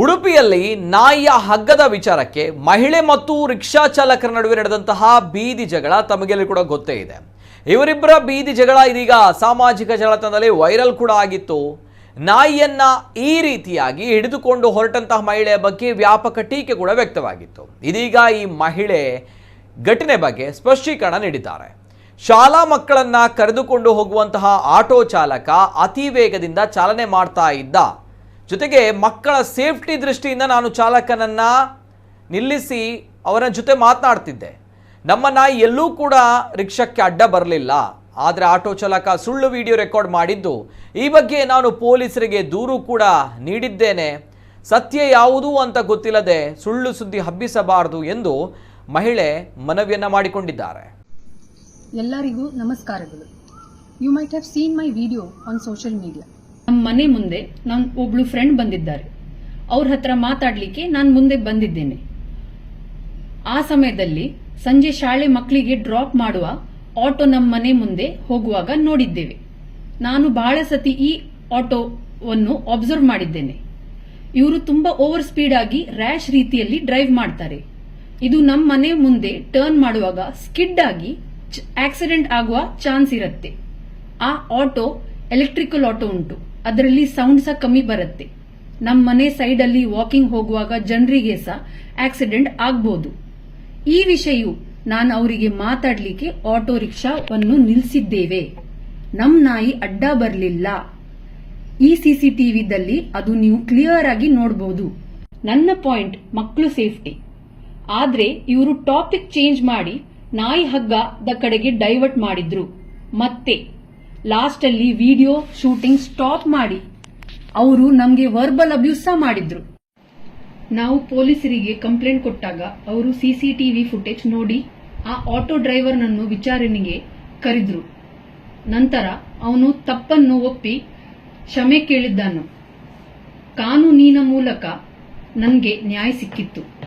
ಉಡುಪಿಯಲ್ಲಿ ನಾಯಿಯ ಹಗ್ಗದ ವಿಚಾರಕ್ಕೆ ಮಹಿಳೆ ಮತ್ತು ರಿಕ್ಷಾ ಚಾಲಕರ ನಡುವೆ ನಡೆದಂತಹ ಬೀದಿ ಜಗಳ ತಮಗೆಲ್ಲಿ ಕೂಡ ಗೊತ್ತೇ ಇದೆ. ಇವರಿಬ್ಬರ ಬೀದಿ ಜಗಳ ಇದೀಗ ಸಾಮಾಜಿಕ ಜಾಲತಾಣದಲ್ಲಿ ವೈರಲ್ ಕೂಡ ಆಗಿತ್ತು. ನಾಯಿಯನ್ನ ಈ ರೀತಿಯಾಗಿ ಹಿಡಿದುಕೊಂಡು ಹೊರಟಂತಹ ಮಹಿಳೆಯ ಬಗ್ಗೆ ವ್ಯಾಪಕ ಟೀಕೆ ಕೂಡ ವ್ಯಕ್ತವಾಗಿತ್ತು. ಇದೀಗ ಈ ಮಹಿಳೆ ಘಟನೆ ಬಗ್ಗೆ ಸ್ಪಷ್ಟೀಕರಣ ನೀಡಿದ್ದಾರೆ. ಶಾಲಾ ಮಕ್ಕಳನ್ನ ಕರೆದುಕೊಂಡು ಹೋಗುವಂತಹ ಆಟೋ ಚಾಲಕ ಅತಿ ವೇಗದಿಂದ ಚಾಲನೆ ಮಾಡ್ತಾ ಇದ್ದ ಜೊತೆಗೆ ಮಕ್ಕಳ ಸೇಫ್ಟಿ ದೃಷ್ಟಿಯಿಂದ ನಾನು ಚಾಲಕನನ್ನ ನಿಲ್ಲಿಸಿ ಅವರ ಜೊತೆ ಮಾತನಾಡ್ತಿದ್ದೆ. ನಮ್ಮ ನಾಯಿ ಎಲ್ಲೂ ಕೂಡ ರಿಕ್ಷಕ್ಕೆ ಅಡ್ಡ ಬರಲಿಲ್ಲ. ಆದರೆ ಆಟೋ ಚಾಲಕ ಸುಳ್ಳು ವಿಡಿಯೋ ರೆಕಾರ್ಡ್ ಮಾಡಿದ್ದು. ಈ ಬಗ್ಗೆ ನಾನು ಪೊಲೀಸರಿಗೆ ದೂರು ಕೂಡ ನೀಡಿದ್ದೇನೆ. ಸತ್ಯ ಯಾವುದು ಅಂತ ಗೊತ್ತಿಲ್ಲದೆ ಸುಳ್ಳು ಸುದ್ದಿ ಹಬ್ಬಿಸಬಾರದು ಎಂದು ಮಹಿಳೆ ಮನವಿಯನ್ನ ಮಾಡಿಕೊಂಡಿದ್ದಾರೆ. ಎಲ್ಲರಿಗೂ ನಮಸ್ಕಾರಗಳು. You might have seen my video on social media ನಮ್ಮ ಮನೆ ಮುಂದೆ ನನ್ನ ಒಬ್ಳು ಫ್ರೆಂಡ್ ಬಂದಿದ್ದಾರೆ. ಅವ್ರ ಹತ್ರ ಮಾತಾಡ್ಲಿಕ್ಕೆ ನಾನು ಮುಂದೆ ಬಂದಿದ್ದೇನೆ. ಆ ಸಮಯದಲ್ಲಿ ಸಂಜೆ ಶಾಲೆ ಮಕ್ಕಳಿಗೆ ಡ್ರಾಪ್ ಮಾಡುವ ಆಟೋ ನಮ್ಮ ಮನೆ ಮುಂದೆ ಹೋಗುವಾಗ ನೋಡಿದ್ದೇವೆ. ನಾನು ಬಹಳ ಸತಿ ಈ ಆಟೋವನ್ನು ಅಬ್ಸರ್ವ್ ಮಾಡಿದ್ದೇನೆ. ಇವರು ತುಂಬಾ ಓವರ್ ಸ್ಪೀಡ್ ಆಗಿ ರ್ಯಾಶ್ ರೀತಿಯಲ್ಲಿ ಡ್ರೈವ್ ಮಾಡ್ತಾರೆ. ಇದು ನಮ್ಮ ಮನೆ ಮುಂದೆ ಟರ್ನ್ ಮಾಡುವಾಗ ಸ್ಕಿಡ್ ಆಗಿ ಆಕ್ಸಿಡೆಂಟ್ ಆಗುವ ಚಾನ್ಸ್ ಇರುತ್ತೆ. ಆ ಆಟೋ ಎಲೆಕ್ಟ್ರಿಕಲ್ ಆಟೋ ಉಂಟು. ಅದರಲ್ಲಿ ಸೌಂಡ್ ಸಹ ಕಮ್ಮಿ ಬರುತ್ತೆ. ನಮ್ಮ ಮನೆ ಸೈಡ್ ಅಲ್ಲಿ ವಾಕಿಂಗ್ ಹೋಗುವಾಗ ಜನರಿಗೆ ಸಹ ಆಕ್ಸಿಡೆಂಟ್ ಆಗ್ಬೋದು. ಈ ವಿಷಯವು ನಾನು ಅವರಿಗೆ ಮಾತಾಡಲಿಕ್ಕೆ ಆಟೋ ರಿಕ್ಷಾವನ್ನು ನಿಲ್ಲಿಸಿದ್ದೇವೆ ನಮ್ಮ ನಾಯಿ ಅಡ್ಡ ಬರಲಿಲ್ಲ. ಈ ಸಿಸಿಟಿವಿದಲ್ಲಿ ಅದು ನೀವು ಕ್ಲಿಯರ್ ಆಗಿ ನೋಡಬಹುದು ನನ್ನ ಪಾಯಿಂಟ್ ಮಕ್ಕಳು ಸೇಫ್ಟಿ ಆದ್ರೆ ಇವರು ಟಾಪಿಕ್ ಚೇಂಜ್ ಮಾಡಿ ನಾಯಿ ಹಗ್ಗದ ಕಡೆಗೆ ಡೈವರ್ಟ್ ಮಾಡಿದ್ರು. ಮತ್ತೆ ಲಾಸ್ಟ್ ಅಲ್ಲಿ ವಿಡಿಯೋ ಶೂಟಿಂಗ್ ಸ್ಟಾಪ್ ಮಾಡಿ. ಅವರು ನಮಗೆ ವರ್ಬಲ್ ಅಬ್ಯೂಸ್ ಸಹ ಮಾಡಿದ್ರು. ನಾವು ಪೊಲೀಸರಿಗೆ ಕಂಪ್ಲೇಂಟ್ ಕೊಟ್ಟಾಗ ಅವರು ಸಿಸಿಟಿವಿ ಫುಟೇಜ್ ನೋಡಿ ಆ ಆಟೋ ಡ್ರೈವರ್ನನ್ನು ವಿಚಾರಣೆಗೆ ಕರೆದ್ರು. ನಂತರ ಅವನು ತಪ್ಪನ್ನು ಒಪ್ಪಿ ಕ್ಷಮೆ ಕೇಳಿದ್ದಾನು. ಕಾನೂನಿನ ಮೂಲಕ ನನಗೆ ನ್ಯಾಯ ಸಿಕ್ಕಿತ್ತು.